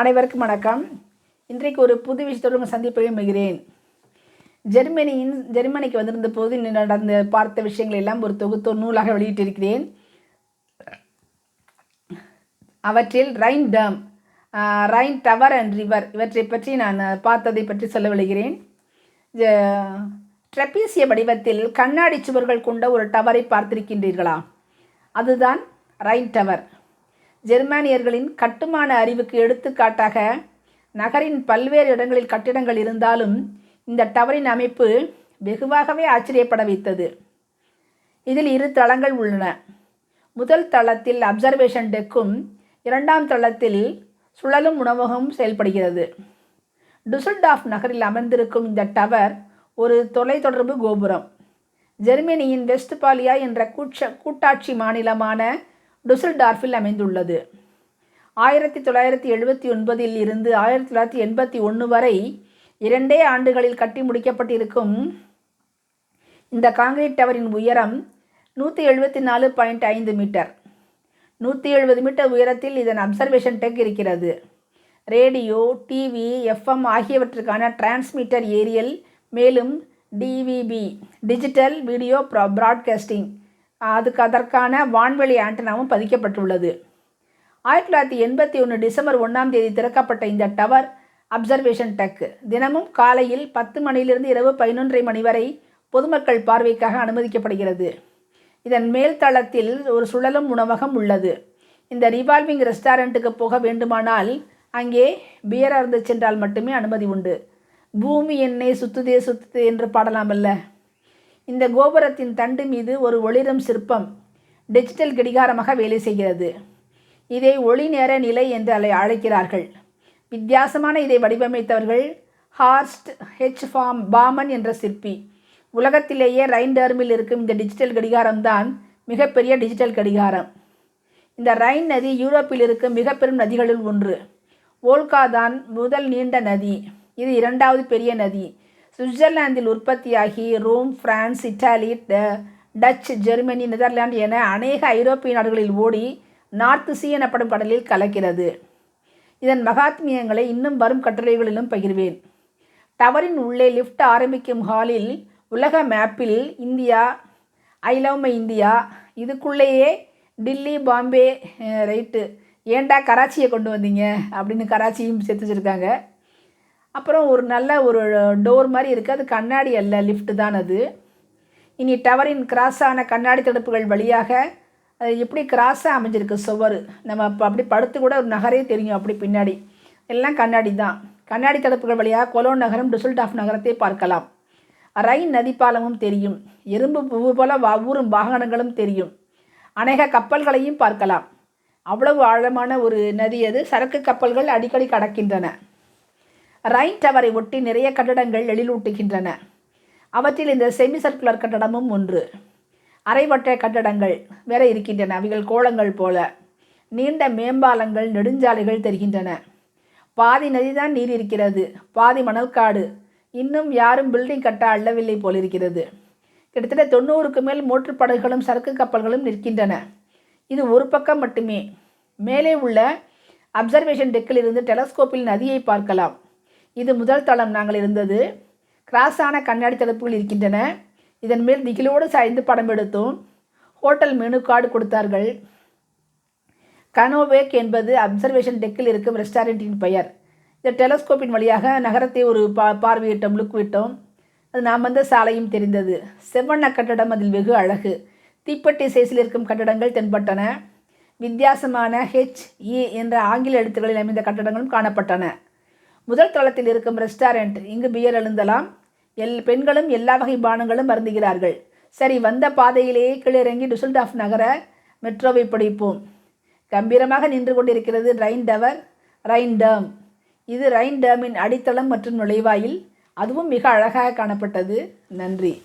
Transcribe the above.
அனைவருக்கும் வணக்கம். இன்றைக்கு ஒரு புது விஷயத்தோடு உங்கள் சந்திப்பை மிகிறேன் ஜெர்மனியின் ஜெர்மனிக்கு வந்திருந்த போது நடந்த பார்த்த விஷயங்கள் எல்லாம் ஒரு தொகுத்து நூலாக வெளியிட்டிருக்கிறேன். அவற்றில் Rhine dam Rhine tower and river இவற்றை பற்றி நான் பார்த்ததை பற்றி சொல்ல விழுகிறேன். ட்ரெப்பீசிய வடிவத்தில் கண்ணாடி சுவர்கள் கொண்ட ஒரு டவரை பார்த்திருக்கின்றீர்களா? அதுதான் ரைன் டவர் ஜெர்மானியர்களின் கட்டுமான அறிவுக்கு எடுத்துக்காட்டாக நகரின் பல்வேறு இடங்களில் கட்டிடங்கள் இருந்தாலும் இந்த டவரின் அமைப்பு வெகுவாகவே ஆச்சரியப்பட வைத்தது. இதில் இரு தளங்கள் உள்ளன. முதல் தளத்தில் அப்சர்வேஷன் டெக்கும் இரண்டாம் தளத்தில் சுழலும் உணவகமும் செயல்படுகிறது. டுசல்டாஃப் நகரில் அமர்ந்திருக்கும் இந்த டவர் ஒரு தொலைத்தொடர்பு கோபுரம். ஜெர்மனியின் வெஸ்ட்பாலியா என்ற கூட்ச கூட்டாட்சி மாநிலமான டுசல்டார்ஃபில் அமைந்துள்ளது. ஆயிரத்தி தொள்ளாயிரத்தி எழுபத்தி ஒன்பதில் இருந்து ஆயிரத்தி தொள்ளாயிரத்தி எண்பத்தி ஒன்று வரை இரண்டே ஆண்டுகளில் கட்டி முடிக்கப்பட்டிருக்கும் இந்த காங்கிரீட் டவரின் உயரம் நூற்றி எழுபத்தி நாலு பாயிண்ட் ஐந்து மீட்டர். நூற்றி எழுபது மீட்டர் உயரத்தில் இதன் அப்சர்வேஷன் டெக் இருக்கிறது. ரேடியோ டிவி எஃப்எம் ஆகியவற்றுக்கான டிரான்ஸ்மிட்டர் ஏரியல் மேலும் DVB digital video bra broadcasting. அதுக்கு அதற்கான வான்வெளி ஆண்டனாவும் பதிக்கப்பட்டுள்ளது. ஆயிரத்தி தொள்ளாயிரத்தி எண்பத்தி ஒன்று டிசம்பர் ஒன்றாம் தேதி திறக்கப்பட்ட இந்த டவர் அப்சர்வேஷன் டக்கு தினமும் காலையில் பத்து மணியிலிருந்து இரவு பதினொன்றரை மணி வரை பொதுமக்கள் பார்வைக்காக அனுமதிக்கப்படுகிறது. இதன் மேல் தளத்தில் ஒரு சுழலும் உணவகம் உள்ளது. இந்த ரிவால்விங் ரெஸ்டாரண்ட்டுக்கு போக வேண்டுமானால் அங்கே பியர் அருந்து சென்றால் மட்டுமே அனுமதி உண்டு. பூமி என்னை சுத்துதே சுத்துதே என்று பாடலாமல்ல இந்த கோபுரத்தின் தண்டு மீது ஒரு ஒளிரும் சிற்பம் டிஜிட்டல் கடிகாரமாக வேலை செய்கிறது. இதை ஒளி நேர நிலை என்று அலை அழைக்கிறார்கள். வித்தியாசமான இதை வடிவமைத்தவர்கள் ஹார்ஸ்ட் ஹெச் ஃபார்ம் பாமன் என்ற சிற்பி. உலகத்திலேயே ரைன் டர்மில் இருக்கும் இந்த டிஜிட்டல் கடிகாரம்தான் மிகப்பெரிய டிஜிட்டல் கடிகாரம். இந்த ரைன் நதி யூரோப்பில் இருக்கும் மிக பெரும் நதிகளில் ஒன்று. ஓல்கா தான் முதல் நீண்ட நதி. இது இரண்டாவது பெரிய நதி. சுவிட்சர்லாந்தில் உற்பத்தியாகி Rome France Italy Dutch Germany Netherlands என அநேக ஐரோப்பிய நாடுகளில் ஓடி நார்த் சி எனப்படும் கடலில் கலக்கிறது. இதன் மகாத்மியங்களை இன்னும் வரும் கட்டுரைகளிலும் பகிர்வேன். டவரின் உள்ளே லிஃப்ட் ஆரம்பிக்கும் ஹாலில் உலக மேப்பில் India I love my India இதுக்குள்ளேயே டில்லி பாம்பே ரைட்டு ஏன்டா கராச்சியை கொண்டு வந்தீங்க? அப்படின்னு கராச்சியும் சேர்த்து வச்சுருக்காங்க. அப்புறம் ஒரு நல்ல ஒரு டோர் மாதிரி இருக்குது அது கண்ணாடி அல்ல லிஃப்ட் தான் அது. இனி டவரின் கிராஸான கண்ணாடி தடுப்புகள் வழியாக அது எப்படி கிராஸாக அமைஞ்சிருக்கு? சுவர். நம்ம இப்போ அப்படி படுத்து கூட ஒரு நகரே தெரியும் அப்படி பின்னாடி. எல்லாம் கண்ணாடி தான். கண்ணாடி தடுப்புகள் வழியாக கொலோன் நகரம் டுசல்டாஃப் நகரத்தை பார்க்கலாம். ரைன் நதிப்பாலமும் தெரியும். எறும்பு பூ போல ஒவ்வொரு வாகனங்களும் தெரியும். அநேக கப்பல்களையும் பார்க்கலாம். அவ்வளவு ஆழமான ஒரு நதி அது. சரக்கு கப்பல்கள் அடிக்கடி கடக்கின்றன. ரைன் டவரை ஒட்டி நிறைய கட்டடங்கள் எழிலூட்டுகின்றன. அவற்றில் இந்த செமி சர்க்குலர் கட்டடமும் ஒன்று. அரைவட்ட கட்டடங்கள் வேற இருக்கின்றன. அவைகள் கோலங்கள் போல. நீண்ட மேம்பாலங்கள் நெடுஞ்சாலைகள் தெரிகின்றன. பாதி நதிதான் நீர் இருக்கிறது பாதி மணல்காடு. இன்னும் யாரும் பில்டிங் கட்ட அள்ளவில்லை போலிருக்கிறது. கிட்டத்தட்ட தொண்ணூறுக்கு மேல் மோட்டர் படகுகளும் சரக்கு கப்பல்களும் நிற்கின்றன. இது ஒரு பக்கம் மட்டுமே. மேலே உள்ள அப்சர்வேஷன் டெக்கில் இருந்து டெலஸ்கோப்பில் நதியை பார்க்கலாம். இது முதல் தளம் நாங்கள் இருந்தது. கிராஸான கண்ணாடி தடுப்புகள் இருக்கின்றன. இதன் மேல் திகிலோடு சாய்ந்து படம் எடுத்தோம். ஹோட்டல் மெனு கார்டு கொடுத்தார்கள். கனோவேக் என்பது அப்சர்வேஷன் டெக்கில் இருக்கும் ரெஸ்டாரண்ட்டின் பெயர். இந்த டெலஸ்கோப்பின் வழியாக நகரத்தை ஒரு பா பார்வையிட்டோம் லுக் விட்டோம். அது நாம் வந்த சாலையும் தெரிந்தது. செவ்வண்ண கட்டடம் அதில் வெகு அழகு. தீப்பெட்டி சைஸில் இருக்கும் கட்டடங்கள் தென்பட்டன. வித்தியாசமான ஹெச்இ e என்ற ஆங்கில எழுத்துக்களில் அமைந்த கட்டடங்களும் காணப்பட்டன. முதல் தளத்தில் இருக்கும் ரெஸ்டாரண்ட் இங்கு பியர் எழுந்தலாம். எல் பெண்களும் எல்லா வகை பானங்களும் அருந்துகிறார்கள். சரி வந்த பாதையிலேயே கீழிறங்கி டுசல்டாஃப் நகர மெட்ரோவை பிடிப்போம். கம்பீரமாக நின்று கொண்டிருக்கிறது ரைன் டவர் ரைன் டேம் இது ரைன் டேமின் அடித்தளம் மற்றும் நுழைவாயில். அதுவும் மிக அழகாக காணப்பட்டது. நன்றி.